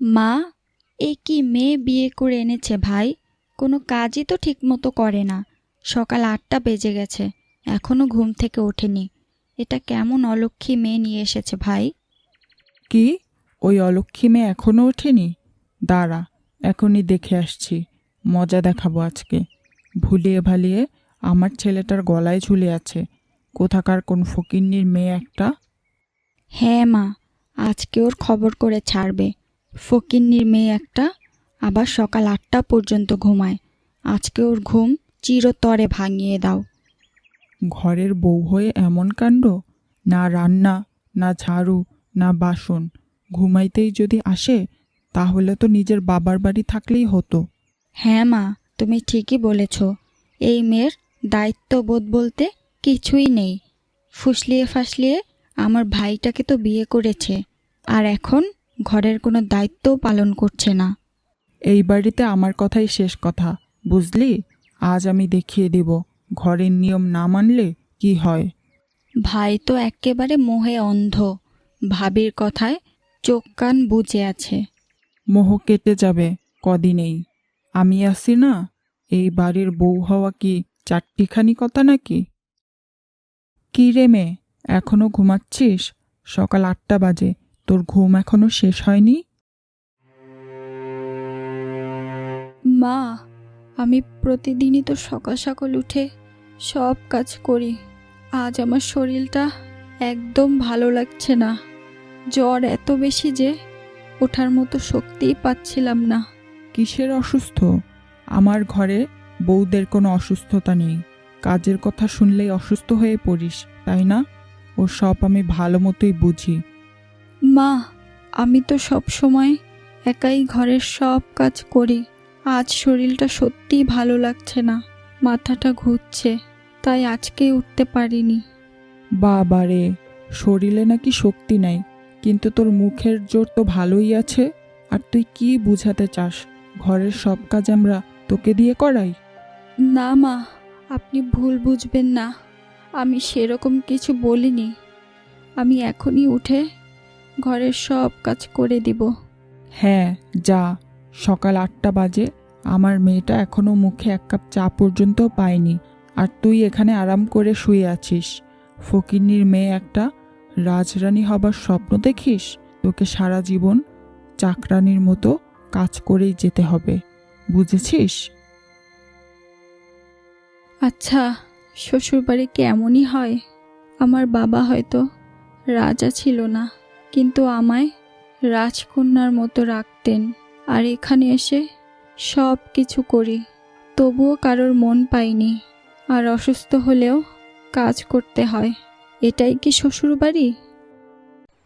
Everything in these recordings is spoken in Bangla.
মা এ কি মেয়ে বিয়ে করে এনেছে ভাই? কোনো কাজই তো ঠিকমতো করে না। সকাল আটটা বেজে গেছে এখনও ঘুম থেকে ওঠেনি। এটা কেমন অলক্ষী মেয়ে নিয়ে এসেছে ভাই? কি? ওই অলক্ষী মেয়ে এখনও ওঠেনি? দাঁড়া এখনই দেখে আসছি মজা দেখাবো আজকে। ভুলিয়ে ভালিয়ে আমার ছেলেটার গলায় ঝুলে আছে। কোথাকার কোন ফকিন্নির মেয়ে একটা? হ্যাঁ মা আজকে ওর খবর করে ছাড়বে। ফকিন্নির মেয়ে একটা আবার সকাল আটটা পর্যন্ত ঘুমায়। আজকে ওর ঘুম চিরতরে ভাঙিয়ে দাও। ঘরের বউ হয়ে এমন কাণ্ড? না রান্না না ঝাড়ু না বাসন। ঘুমাইতেই যদি আসে তাহলে তো নিজের বাবার বাড়ি থাকলেই হতো। হ্যাঁ মা তুমি ঠিকই বলেছ। এই মেয়ের দায়িত্ববোধ বলতে কিছুই নেই। ফুসলিয়ে ফাসলিয়ে আমার ভাইটাকে তো বিয়ে করেছে। আর এখন ঘরের কোনো দায়িত্বও পালন করছে না। এই বাড়িতে আমার কথাই শেষ কথা বুঝলি? আজ আমি দেখিয়ে দেব ঘরের নিয়ম না মানলে কি হয়? ভাই তো একেবারে মোহে অন্ধ ভাবির কথায় চোখ কান বুজে আছে। মোহ কেটে যাবে কদিনেই। আমি আছি না? এই বাড়ির বউ হওয়া কি চারটিখানি কথা নাকি? কি রে মেয়ে এখনও ঘুমাচ্ছিস? সকাল আটটা বাজে তোর ঘুম এখনও শেষ হয়নি? মা আমি প্রতিদিনই তো সকাল সকাল উঠে সব কাজ করি। আজ আমার শরীরটা একদম ভালো লাগছে না। জ্বর এত বেশি যে ওঠার মতো শক্তিই পাচ্ছিলাম না। কিসের অসুস্থ? আমার ঘরে বউদের কোনো অসুস্থতা নেই। কাজের কথা শুনলেই অসুস্থ হয়ে পড়িস তাই না? ও সব আমি ভালো মতোই বুঝি। মা আমি তো সব সময় একাই ঘরের সব কাজ করি। আজ শরীরটা সত্যিই ভালো লাগছে না। মাথাটা ঘুরছে তাই আজকে উঠতে পারিনি। বাবা রে শরীরে নাকি শক্তি নাই কিন্তু তোর মুখের জোর তো ভালোই আছে। আর তুই কি বুঝাতে চাস? ঘরের সব কাজ আমরা তোকে দিয়ে করাই। না মা আপনি ভুল বুঝবেন না। আমি সেরকম কিছু বলিনি। আমি এখনই উঠে ঘরের সব কাজ করে দিব। হ্যাঁ যা। সকাল আটটা বাজে। আমার মেয়েটা এখনও মুখে এক কাপ চা পর্যন্ত পায়নি। আর তুই এখানে আরাম করে শুয়ে আছিস। ফকিন্নির মেয়ে একটা রাজরানী হবার স্বপ্ন দেখিস? তোকে সারা জীবন চাকরানির মতো কাজ করেই যেতে হবে। বুঝেছিস? আচ্ছা শ্বশুরবাড়ি কেমনই হয়? আমার বাবা হয়তো রাজা ছিল না। কিন্তু আমায় রাজকন্যার মতো রাখতেন আর এখানে এসে সব কিছু করি। তবুও কারোর মন পাইনি আর অসুস্থ হলেও কাজ করতে হয়। এটাই কি শ্বশুরবাড়ি?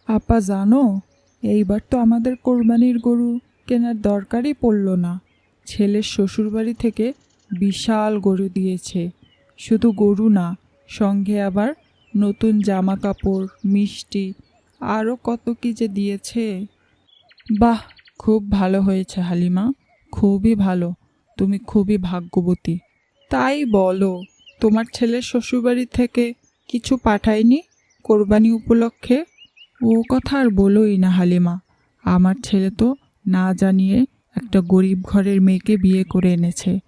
আপা জানো, এইবার তো আমাদের কোরবানির গরু কেনার দরকারই পড়ল না। ছেলের শ্বশুরবাড়ি থেকে বিশাল গরু দিয়েছে। শুধু গরু না, সঙ্গে আবার নতুন জামা কাপড় মিষ্টি আরও কত কি যে দিয়েছে। বাহ, খুব ভালো হয়েছে হালিমা, খুবই ভালো। তুমি খুবই ভাগ্যবতী। তাই বলো, তোমার ছেলের শ্বশুরবাড়ি থেকে কিছু পাঠায়নি কোরবানি উপলক্ষে? ও কথা আর বলোই না হালিমা। আমার ছেলে তো না জানিয়ে একটা গরিব ঘরের মেয়েকে বিয়ে করে এনেছে।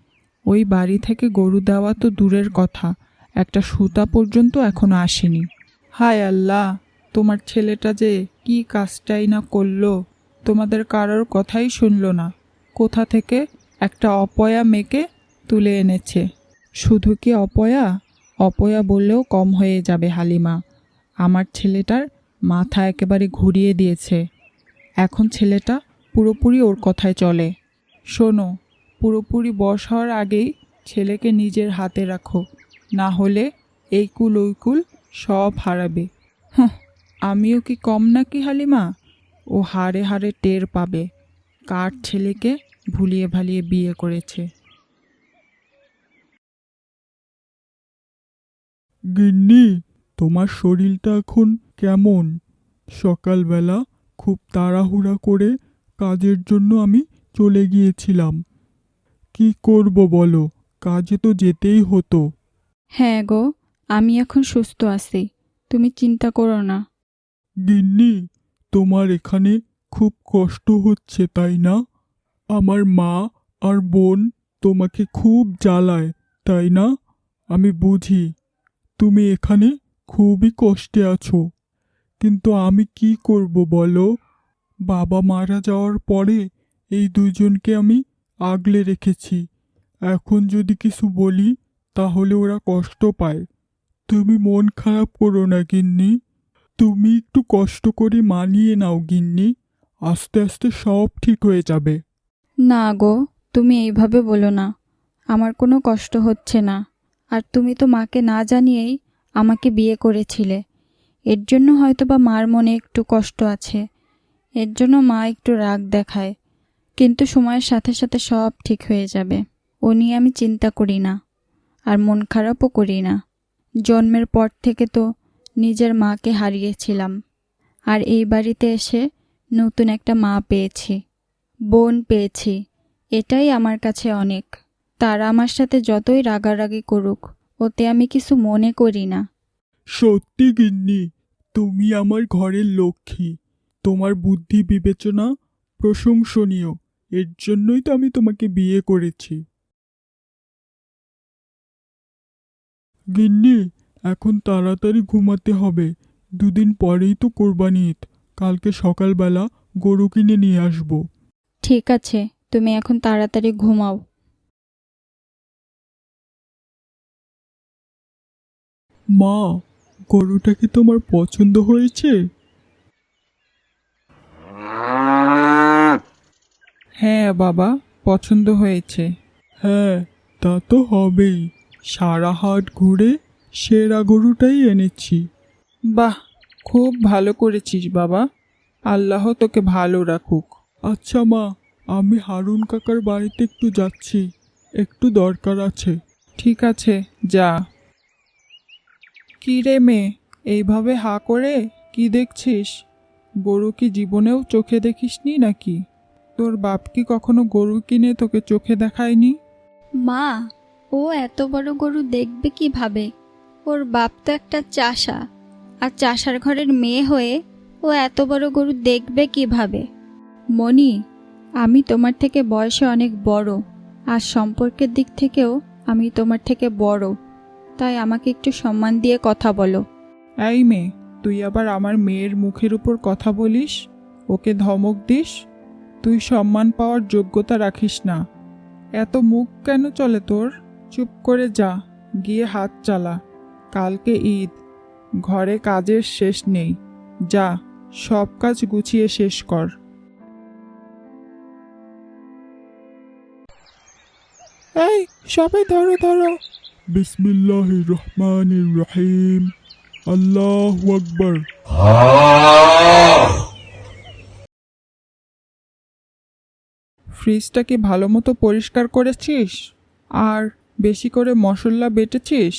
ওই বাড়ি থেকে গরু দেওয়া তো দূরের কথা, একটা সুতা পর্যন্ত এখনও আসেনি। হায় আল্লাহ! তোমার ছেলেটা যে কি কাজটাই না করল তোমাদের কারোর কথাই শুনলো না। কোথা থেকে একটা অপয়া মেয়েকে তুলে এনেছে? শুধু কি অপয়া? অপয়া বললেও কম হয়ে যাবে হালিমা। আমার ছেলেটার মাথা একেবারে ঘুরিয়ে দিয়েছে। এখন ছেলেটা পুরোপুরি ওর কথায় চলে। শোনো পুরোপুরি বশ হওয়ার আগেই ছেলেকে নিজের হাতে রাখো না হলে এই কুল ওই কুল সব হারাবে। হাহ, আমিও কি কম নাকি হালিমা? ও হারে হারে টের পাবে। কার ছেলেকে ভুলিয়ে ভালিয়ে বিয়ে করেছে? গিন্নি তোমার শরীরটা এখন কেমন? সকালবেলা খুব তাড়াহুড়া করে কাজের জন্য আমি চলে গিয়েছিলাম। কি করব বলো? কাজে তো যেতেই হতো। হ্যাঁ গো আমি এখন সুস্থ আছি। তুমি চিন্তা করো না। গিন্নি, তোমার এখানে খুব কষ্ট হচ্ছে, তাই না? আমার মা আর বোন তোমাকে খুব জ্বালায়, তাই না? আমি বুঝি, তুমি এখানে খুবই কষ্টে আছো। কিন্তু আমি কি করব বলো? বাবা মারা যাওয়ার পরে এই দুজনকে আমি আগলে রেখেছি। এখন যদি কিছু বলি, তাহলে ওরা কষ্ট পায়। তুমি মন খারাপ করো না, গিন্নি। তুমি একটু কষ্ট করে মানিয়ে নাও, গিন্নি। আস্তে আস্তে সব ঠিক হয়ে যাবে। না গো, তুমি এইভাবে বলো না। আমার কোনো কষ্ট হচ্ছে না। আর তুমি তো মাকে না জানিয়েই আমাকে বিয়ে করেছিলে। এর জন্য হয়তো বা মার মনে একটু কষ্ট আছে। এর জন্য মা একটু রাগ দেখায়। কিন্তু সময়ের সাথে সাথে সব ঠিক হয়ে যাবে। ও নিয়ে আমি চিন্তা করি না। আর মন খারাপও করি না। জন্মের পর থেকে তো নিজের মাকে হারিয়েছিলাম। আর এই বাড়িতে এসে নতুন একটা মা পেয়েছি, বোন পেয়েছি। এটাই আমার কাছে অনেক। তারা আমার সাথে যতই রাগারাগি করুক, ওতে আমি কিছু মনে করি না। সত্যি গিন্নি, তুমি আমার ঘরের লক্ষ্মী। তোমার বুদ্ধি বিবেচনা প্রশংসনীয়। এর জন্যই তো আমি তোমাকে বিয়ে করেছি। গিন্নি এখন তাড়াতাড়ি ঘুমাতে হবে। দুদিন পরেই তো কোরবানি ঈদ। কালকে সকালবেলা গরু কিনে নিয়ে আসব। ঠিক আছে তুমি এখন তাড়াতাড়ি ঘুমাও। মা গরুটা কি তোমার পছন্দ হয়েছে? হ্যাঁ বাবা পছন্দ হয়েছে। হ্যাঁ তা তো হবেই। সারা হাট ঘুরে সেরা গরুটাই এনেছি। বাহ খুব ভালো করেছিস বাবা। আল্লাহ তোকে ভালো রাখুক। আচ্ছা মা আমি হারুন কাকার বাড়িতে একটু যাচ্ছি। একটু দরকার আছে। ঠিক আছে যা। কি রে মেয়ে এইভাবে হা করে কি দেখছিস? গরু কি জীবনেও চোখে দেখিসনি নাকি? তোর বাপ কি কখনো গরু কিনে তোকে চোখে দেখায়নি? মা ও এত বড় গরু দেখবে কীভাবে? ওর বাপ তো একটা চাষা, আর চাষার ঘরের মেয়ে হয়ে ও এত বড় গরু দেখবে কীভাবে? মনি আমি তোমার থেকে বয়সে অনেক বড়, আর সম্পর্কের দিক থেকেও আমি তোমার থেকে বড়, তাই আমাকে একটু সম্মান দিয়ে কথা বলো। এই মেয়ে, তুই আবার আমার মেয়ের মুখের উপর কথা বলিস? ওকে ধমক দিস? তুই সম্মান পাওয়ার যোগ্যতা রাখিস না। এত মুখ কেন চলে তোর? চুপ করে যা, গিয়ে হাত চালা। কালকে ঈদ। ঘরে কাজের শেষ নেই। যা সব কাজ গুছিয়ে শেষ কর। এই সবাই ধরো ধরো। বিসমিল্লাহ রহমান রহিম। আল্লাহ আকবর। ফ্রিজটা কি ভালো মতো পরিষ্কার করেছিস? আর বেশি করে মশলা বেটেছিস?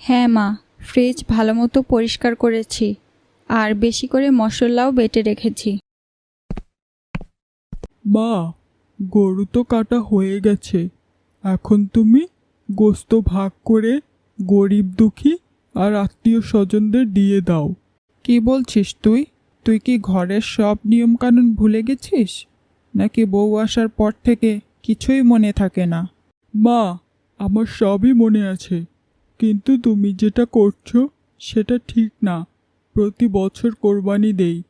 হ্যাঁ মা, ফ্রিজ ভালো মতো পরিষ্কার করেছি, আর বেশি করে মশলাও বেটে রেখেছি। মা, গরু তো কাটা হয়ে গেছে। এখন তুমি গোস্ত ভাগ করে গরিব দুঃখী আর আত্মীয় স্বজনদের দিয়ে দাও। কি বলছিস তুই? তুই কি ঘরের সব নিয়মকানুন ভুলে গেছিস? নাকি বউ আসার পর থেকে কিছুই মনে থাকে না? মা, আমার সবই মনে আছে। কিন্তু তুমি যেটা করছ, সেটা ঠিক না। প্রতি বছর কোরবানি দেই।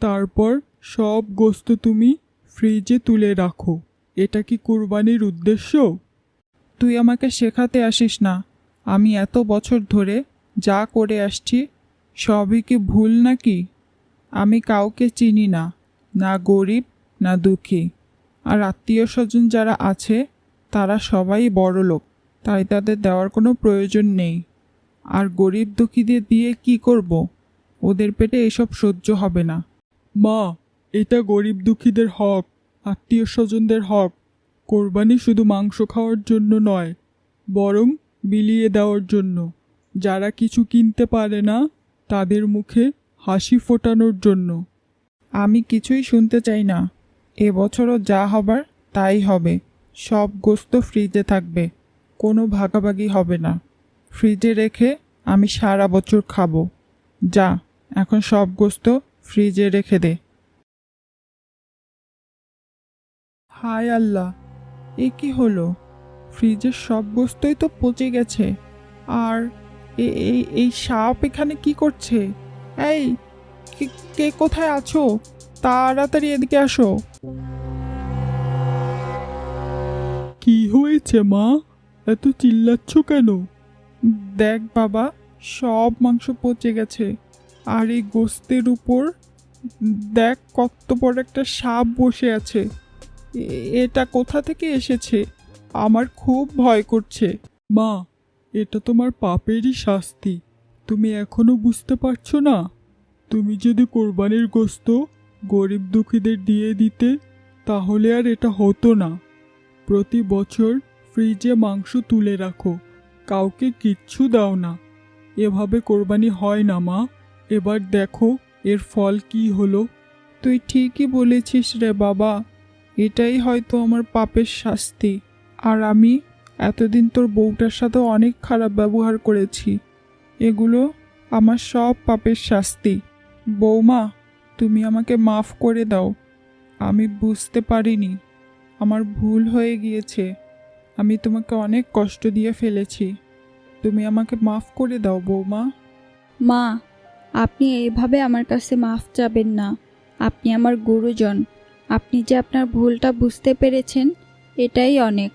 তারপর সব গোস্ত তুমি ফ্রিজে তুলে রাখো। এটা কি কোরবানির উদ্দেশ্য? তুই আমাকে শেখাতে আসিস না। আমি এত বছর ধরে যা করে আসছি, সবই কি ভুল নাকি? আমি কাউকে চিনি না না গরিব, না দুঃখী। আর আত্মীয় স্বজন যারা আছে, তারা সবাই বড় লোক তাই তাদের দেওয়ার কোনো প্রয়োজন নেই। আর গরিব দুঃখীদের দিয়ে কি করব? ওদের পেটে এসব সহ্য হবে না। মা, এটা গরিব দুঃখীদের হক, আত্মীয় স্বজনদের হক। কোরবানি শুধু মাংস খাওয়ার জন্য নয়, বরং বিলিয়ে দেওয়ার জন্য। যারা কিছু কিনতে পারে না, তাদের মুখে হাসি ফোটানোর জন্য। আমি কিছুই শুনতে চাই না। এবছরও যা হবার, তাই হবে। সব গোস্ত ফ্রিজে থাকবে। কোনো ভাগাভাগি হবে না। ফ্রিজে রেখে আমি সারা বছর খাব। যা, এখন সব গোস্ত ফ্রিজে রেখে দে। হায় আল্লাহ, এ কি হলো? ফ্রিজের সব বস্তুই তো পচে গেছে। আর এই এই সাপ এখানে কি করছে? এই কে কোথায় আছো? তাড়াতাড়ি এদিকে আসো। কি হয়েছে মা? এত চিল্লাচ্ছ কেন? দেখ বাবা, সব মাংস পচে গেছে। আর এই গোস্তের উপর দেখ কত বড় একটা সাপ বসে আছে। এটা কোথা থেকে এসেছে? আমার খুব ভয় করছে। মা, এটা তোমার পাপেরই শাস্তি। তুমি এখনও বুঝতে পারছ না? তুমি যদি কোরবানির গোস্ত গরিব দুঃখীদের দিয়ে দিতে, তাহলে আর এটা হতো না। প্রতি বছর ফ্রিজে মাংস তুলে রাখো। কাউকে কিচ্ছু দাও না। এভাবে কোরবানি হয় না, মা। এবার দেখো এর ফল কি হলো। তুই ঠিকই বলেছিস রে বাবা। এটাই হয়তো আমার পাপের শাস্তি। আর আমি এতদিন তোর বউটার সাথে অনেক খারাপ ব্যবহার করেছি। এগুলো আমার সব পাপের শাস্তি। বৌমা তুমি আমাকে মাফ করে দাও। আমি বুঝতে পারিনি। আমার ভুল হয়ে গিয়েছে। আমি তোমাকে অনেক কষ্ট দিয়ে ফেলেছি। তুমি আমাকে মাফ করে দাও, বৌমা। মা, আপনি এইভাবে আমার কাছে মাফ চাবেন না। আপনি আমার গুরুজন। আপনি যে আপনার ভুলটা বুঝতে পেরেছেন, এটাই অনেক।